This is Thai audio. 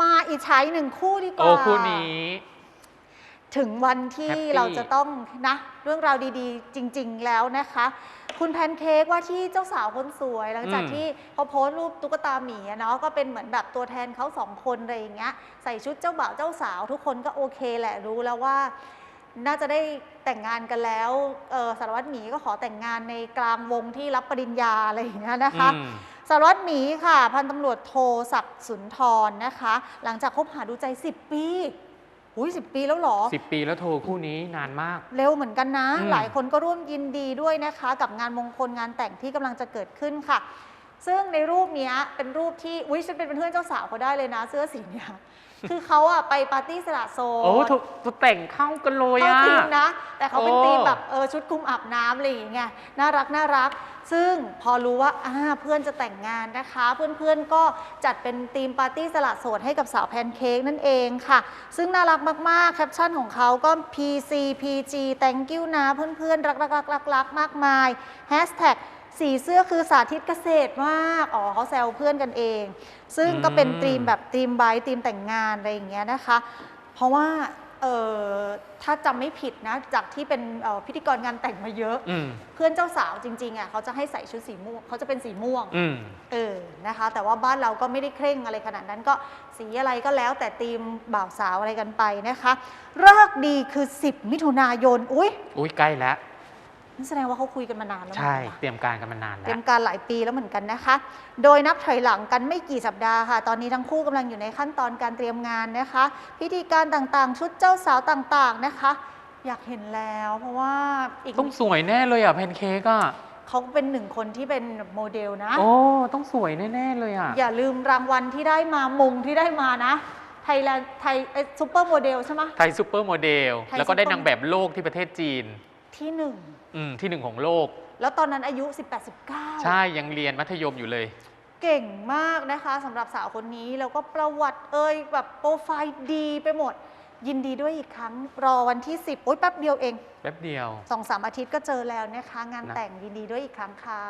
มาอีกใช้หนึ่งคู่ดีกโอ้ว่าคู่นี้ ถึงวันที่ Happy เราจะต้องนะ เรื่องราวดีๆ จริง ๆ แล้วนะคะ คุณแพนเค้กว่าที่เจ้าสาวคนสวย หลังจากอืม ที่เขาโพสต์รูปตุ๊กตาหมีอะเนาะก็เป็นเหมือนแบบตัวแทนเขาสองคนอะไรอย่างเงี้ยใส่ชุดเจ้าบ่าวเจ้าสาว ทุกคนก็โอเคแหละรู้แล้วว่า น่าจะได้แต่งงานกันแล้วเออสารวัตรหมีก็ขอแต่งงานในกลางวงที่รับปริญญาอะไรอย่างเงี้ยนะคะ อืม สารวัตรหมีค่ะ พันตำรวจโทศักดิ์สุนทรนะคะ หลังจากคบหาดูใจ 10 ปีอุ้ยสิปีแล้วเหรอสิบปีแล้วโทรคู่นี้นานมาก เร็วเหมือนกันนะอืมหลายคนก็ร่วมยินดีด้วยนะคะ กับงานมงคลงานแต่งที่กำลังจะเกิดขึ้นค่ะ ซึ่งในรูปเนี้ยเป็นรูปที่อุ้ยฉันเป็นเพื่อนเจ้าสาวเขาได้เลยนะ เสื้อสีเนี้ยคือเขาอะไปปาร์ตี้สละโซดโอ้ถูกถูกแต่งเข้ากันเลยเข้าอะทีมนะ แต่เขาเป็นโอ้ทีมแบบเออชุดคลุมอาบน้ำอะไรอย่างเงี้ยน่ารักน่ารัก ซึ่งพอรู้ว่าอ่าเพื่อนจะแต่งงานนะคะ เพื่อนๆก็จัดเป็นทีมปาร์ตี้สละโสดให้กับสาวแพนเค้กนั่นเองค่ะ ซึ่งน่ารักมากๆแคปชั่นของเขาก็ PC PG thank you นะเพื่อนๆรักรักรักรักรักมากมาย Hashtag สีเสื้อคือสาธิตเกษตรมาก อ๋อเขาแซวเพื่อนกันเอง ซึ่งก็เป็นอืม ธีมแบบธีมไบท์ธีมแต่งงานอะไรอย่างเงี้ยนะคะ เพราะว่าเออถ้าจำไม่ผิดนะ จากที่เป็นเอ่อพิธีกรงานแต่งมาเยอะ อืมเพื่อนเจ้าสาวจริงๆอะเขาจะให้ใส่ชุดสีม่วงเขาจะเป็นสีม่วง อืม เออ นะคะ แต่ว่าบ้านเราก็ไม่ได้เคร่งอะไรขนาดนั้นก็สีอะไรก็แล้วแต่ธีมบ่าวสาวอะไรกันไปนะคะเลิกษ์ดีคือ 10 มิถุนายน อุ้ยอุ้ยใกล้แล้ว นั่นแสดงว่าเขาคุยกันมานานแล้วใช่เหมือนกันนะเตรียมการกันมานานเตแล้รีวยมการหลายปีแล้วเหมือนกันนะคะ โดยนับถอยหลังกันไม่กี่สัปดาห์ค่ะ ตอนนี้ทั้งคู่กำลังอยู่ในขั้นตอนการเตรียมงานนะคะ พิธีการต่างๆ ชุดเจ้าสาวต่างๆนะคะ อยากเห็นแล้วเพราะว่าอีกต้องสวยแน่เลยอะแพนเค้กอะ เขาเป็นหนึ่งคนที่เป็นโมเดลนะ โอ้ ต้องสวยแน่ ๆ เลยอะ อย่าลืมรางวัลที่ได้มามงที่ได้มานะไทยแลนด์ไทยซูเปอร์โมเดลใช่ไหม ไทยซูเปอร์โมเดล ไทยแล้วก็ได้ซุปเปอร์นางแบบโลกที่ประเทศจีน ที่หนึ่งอืมที่หนึ่งของโลก แล้วตอนนั้นอายุ 18-19 ใช่ยังเรียนมัธยมอยู่เลย เก่งมากนะคะสำหรับสาวคนนี้ แล้วก็ประวัติเอ่ยแบบโปรไฟล์ดีไปหมด ยินดีด้วยอีกครั้งรอวันที่ 10โอ๊ยแป๊บเดียวเองแป๊บเดียว สองสามอาทิตย์ก็เจอแล้วนะคะ งานนะ แต่งยินดีด้วยอีกครั้งค่ะ